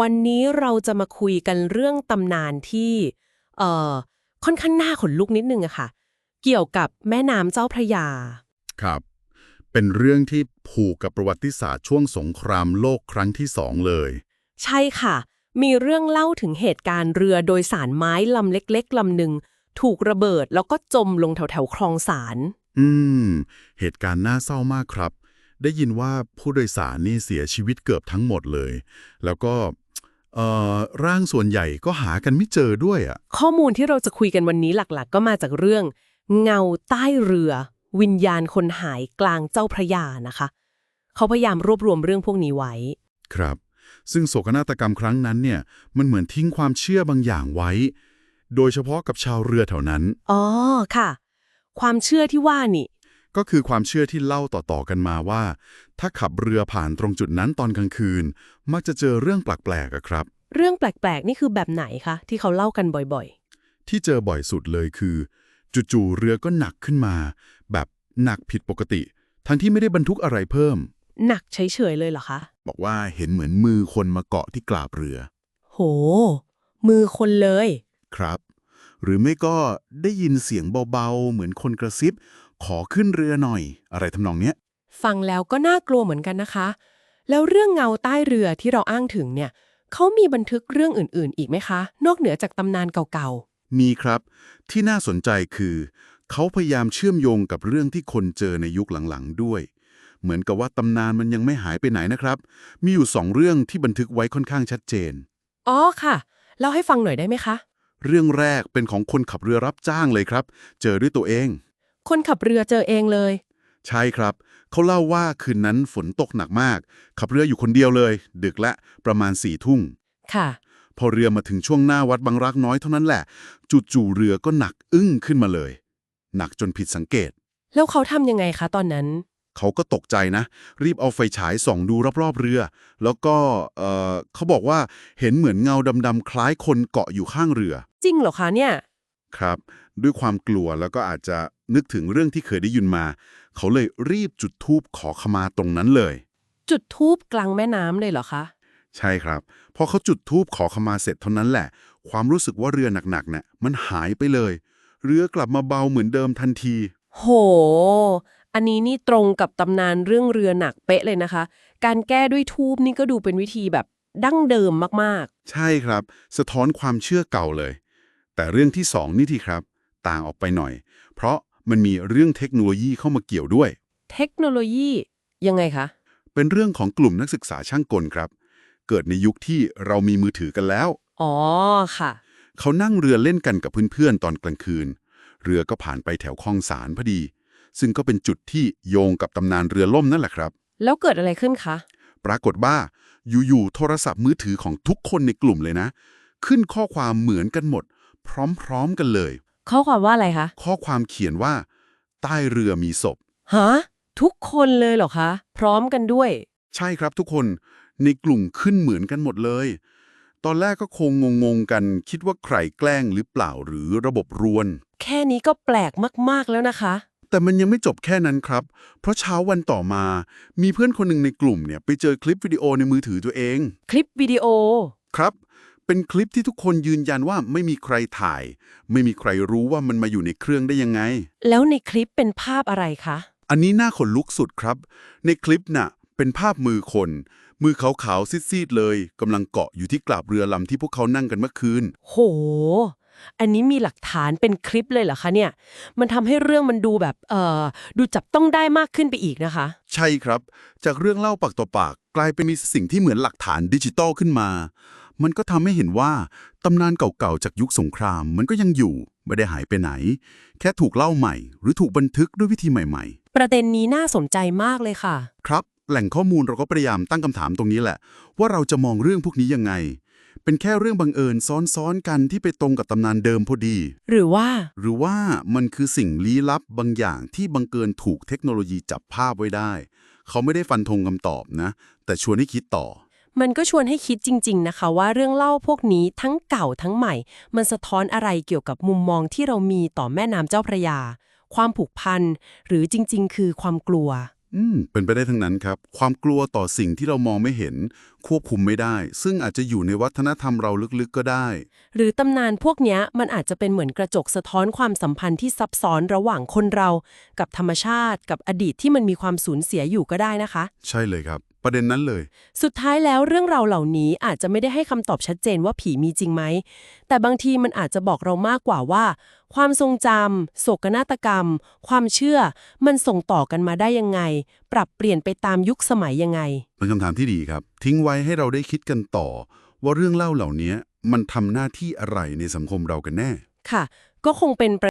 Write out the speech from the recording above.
วันนี้เราจะมาคุยกันเรื่องตำนานที่เอ่อค่อนข้างน่าขนลุกนิดนึงอะค่ะ เกี่ยวกับแม่น้ำเจ้าพระยา ครับ เป็นเรื่องที่ผูกกับประวัติศาสตร์ช่วงสงครามโลกครั้งที่สองเลย ใช่ค่ะ มีเรื่องเล่าถึงเหตุการณ์เรือโดยสารไม้ลำเล็กๆลำหนึ่งถูกระเบิดแล้วก็จมลงแถวๆคลองสาร อืม เหตุการณ์น่าเศร้ามากครับ ได้ยินว่าผู้โดยสารนี่เสียชีวิตเกือบทั้งหมดเลย แล้วก็เอ่อ ร่างส่วนใหญ่ก็หากันไม่เจอด้วยอะข้อมูลที่เราจะคุยกันวันนี้หลักๆ ก็มาจากเรื่อง เงาใต้เรือ วิญญาณคนหายกลางเจ้าพระยานะคะ เขาพยายามรวบรวมเรื่องพวกนี้ไว้ ครับ ซึ่งโศกนาฏกรรมครั้งนั้นเนี่ย มันเหมือนทิ้งความเชื่อบางอย่างไว้ โดยเฉพาะกับชาวเรือแถวนั้น อ๋อค่ะ ความเชื่อที่ว่านี่ ก็คือความเชื่อที่เล่าต่อๆกันมาว่า ถ้าขับเรือผ่านตรงจุดนั้นตอนกลางคืน มักจะเจอเรื่องแปลกๆอะครับ เรื่องแปลกๆ นี่คือแบบไหนคะ ที่เขาเล่ากันบ่อยที่เจอบ่อยสุดเลยคือ จู่ๆเรือก็หนักขึ้นมา แบบหนักผิดปกติ ทั้งที่ไม่ได้บรรทุกอะไรเพิ่มๆหนักเฉยๆเลยเหรอคะ บอกว่าเห็นเหมือนมือคนมาเกาะที่กลาบเรือ โห มือคนเลย ครับ หรือไม่ก็ได้ยินเสียงเบาๆ เหมือนคนกระซิบ ขอขึ้นเรือหน่อย อะไรทำนองเนี้ย ฟังแล้วก็น่ากลัวเหมือนกันนะคะ แล้วเรื่องเงาใต้เรือที่เราอ้างถึงเนี่ยเขามีบันทึกเรื่องอื่น ๆ อีกไหมคะ นอกเหนือจากตำนานเก่ามีครับ ที่น่าสนใจคือ เขาพยายามเชื่อมโยงกับเรื่องที่คนเจอในยุคหลังๆด้วย เหมือนกับว่าตำนานมันยังไม่หายไปไหนนะครับ มีอยู่สองเรื่องที่บันทึกไว้ค่อนข้างชัดเจน ๆ อ๋อค่ะ เล่าให้ฟังหน่อยได้ไหมคะ เรื่องแรกเป็นของคนขับเรือรับจ้างเลยครับ เจอด้วยตัวเอง คนขับเรือเจอเองเลย ใช่ครับ เขาเล่าว่าคืนนั้นฝนตกหนักมาก ขับเรืออยู่คนเดียวเลย ดึกและประมาณสี่ทุ่งค่ะ พอเรือมาถึงช่วงหน้าวัดบางรักน้อยเท่านั้นแหละ จู่ๆเรือก็หนักอึ้งขึ้นมาเลย หนักจนผิดสังเกต แล้วเขาทำยังไงคะตอนนั้น เขาก็ตกใจนะ รีบเอาไฟฉายส่องดูรอบๆเรือ แล้วก็เอ่อเขาบอกว่าเห็นเหมือนเงาดำๆคล้ายคนเกาะอยู่ข้างเรือ จริงเหรอคะเนี่ย ครับ ด้วยความกลัวแล้วก็อาจจะนึกถึงเรื่องที่เคยได้ยินมา เขาเลยรีบจุดธูปขอขมาตรงนั้นเลย จุดทูบกลางแม่น้ำเลยเหรอคะ ใช่ครับ พอเขาจุดธูปขอขมาเสร็จเท่านั้นแหละ ความรู้สึกว่าเรือหนักๆเนี่ยมันหายไปเลย เรือกลับมาเบาเหมือนเดิมทันที โห อันนี้นี่ตรงกับตำนานเรื่องเรือหนักเป๊ะเลยนะคะ การแก้ด้วยทูบนี่ก็ดูเป็นวิธีแบบดั้งเดิมมากใช่ครับ สะท้อนความเชื่อเก่าเลย แต่เรื่องที่สองนี่ทีครับ ต่างออกไปหน่อย เพราะมันมีเรื่องเทคโนโลยีเข้ามาเกี่ยวด้วยๆเทคโนโลยียังไงคะ เป็นเรื่องของกลุ่มนักศึกษาช่างกลครับ เกิดในยุคที่เรามีมือถือกันแล้ว อ๋อค่ะ เขานั่งเรือเล่นกันกับเพื่อนๆตอนกลางคืน เรือก็ผ่านไปแถวคลองสารพอดี ซึ่งก็เป็นจุดที่โยงกับตำนานเรือล่มนั่นแหละครับ แล้วเกิดอะไรขึ้นคะ ปรากฏว่าอยู่ๆโทรศัพท์มือถือของทุกคนในกลุ่มเลยนะ ขึ้นข้อความเหมือนกันหมด พร้อมๆกันเลย ข้อความว่าอะไรคะ ข้อความเขียนว่า ใต้เรือมีศพ ฮะ ทุกคนเลยเหรอคะ พร้อมกันด้วย ใช่ครับทุกคนในกลุ่มขึ้นเหมือนกันหมดเลย ตอนแรกก็คงงงๆกัน คิดว่าใครแกล้งหรือเปล่าหรือระบบรวน แค่นี้ก็แปลกมากๆแล้วนะคะ แต่มันยังไม่จบแค่นั้นครับ เพราะเช้าวันต่อมา มีเพื่อนคนหนึ่งในกลุ่มเนี่ยไปเจอคลิปวิดีโอในมือถือตัวเอง คลิปวิดีโอ ครับ เป็นคลิปที่ทุกคนยืนยันว่าไม่มีใครถ่าย ไม่มีใครรู้ว่ามันมาอยู่ในเครื่องได้ยังไง แล้วในคลิปเป็นภาพอะไรคะ อันนี้น่าขนลุกสุดครับ ในคลิปน่ะ เป็นภาพมือคน มือขาวๆซีดๆเลยกำลังเกาะอยู่ที่กลาบเรือลำที่พวกเขานั่งกันเมื่อคืน โห อันนี้มีหลักฐานเป็นคลิปเลยเหรอคะเนี่ย มันทำให้เรื่องมันดูแบบเอ่อดูจับต้องได้มากขึ้นไปอีกนะคะ ใช่ครับ จากเรื่องเล่าปากต่อปาก กลายเป็นมีสิ่งที่เหมือนหลักฐานดิจิตอลขึ้นมา มันก็ทำให้เห็นว่าตำนานเก่าๆจากยุคสงครามมันก็ยังอยู่ ไม่ได้หายไปไหน แค่ถูกเล่าใหม่ หรือถูกบันทึกด้วยวิธีใหม่ประเด็นนี้น่าสนใจมากเลยค่ะๆครับ แหล่งข้อมูลเราก็พยายามตั้งคำถามตรงนี้แหละ ว่าเราจะมองเรื่องพวกนี้ยังไง เป็นแค่เรื่องบังเอิญซ้อนๆกันที่ไปตรงกับตำนานเดิมพอดี หรือว่า หรือว่ามันคือสิ่งลี้ลับบางอย่างที่บังเกินถูกเทคโนโลยีจับภาพไว้ได้ เขาไม่ได้ฟันธงคำตอบนะ แต่ชวนให้คิดต่อ มันก็ชวนให้คิดจริง ๆ นะคะ ว่าเรื่องเล่าพวกนี้ทั้งเก่าทั้งใหม่ มันสะท้อนอะไรเกี่ยวกับมุมมองที่เรามีต่อแม่น้ำเจ้าพระยา ความผูกพัน หรือจริง ๆ คือความกลัว อืม เป็นไปได้ทั้งนั้นครับ ความกลัวต่อสิ่งที่เรามองไม่เห็น ควบคุมไม่ได้ ซึ่งอาจจะอยู่ในวัฒนธรรมเราลึกๆก็ได้ หรือตำนานพวกเนี้ยมันอาจจะเป็นเหมือนกระจกสะท้อนความสัมพันธ์ที่ซับซ้อนระหว่างคนเรา กับธรรมชาติ กับอดีตที่มันมีความสูญเสียอยู่ก็ได้นะคะ ใช่เลยครับ ประเด็นนั้นเลย สุดท้ายแล้วเรื่องราวเหล่านี้อาจจะไม่ได้ให้คำตอบชัดเจนว่าผีมีจริงไหม แต่บางทีมันอาจจะบอกเรามากกว่าว่า ความทรงจำโศกนาฏกรรม ความเชื่อ มันส่งต่อกันมาได้ยังไง ปรับเปลี่ยนไปตามยุคสมัยยังไง เป็นคำถามที่ดีครับ ทิ้งไว้ให้เราได้คิดกันต่อ ว่าเรื่องเล่าเหล่านี้มันทำหน้าที่อะไรในสังคมเรากันแน่ ค่ะ ก็คงเป็น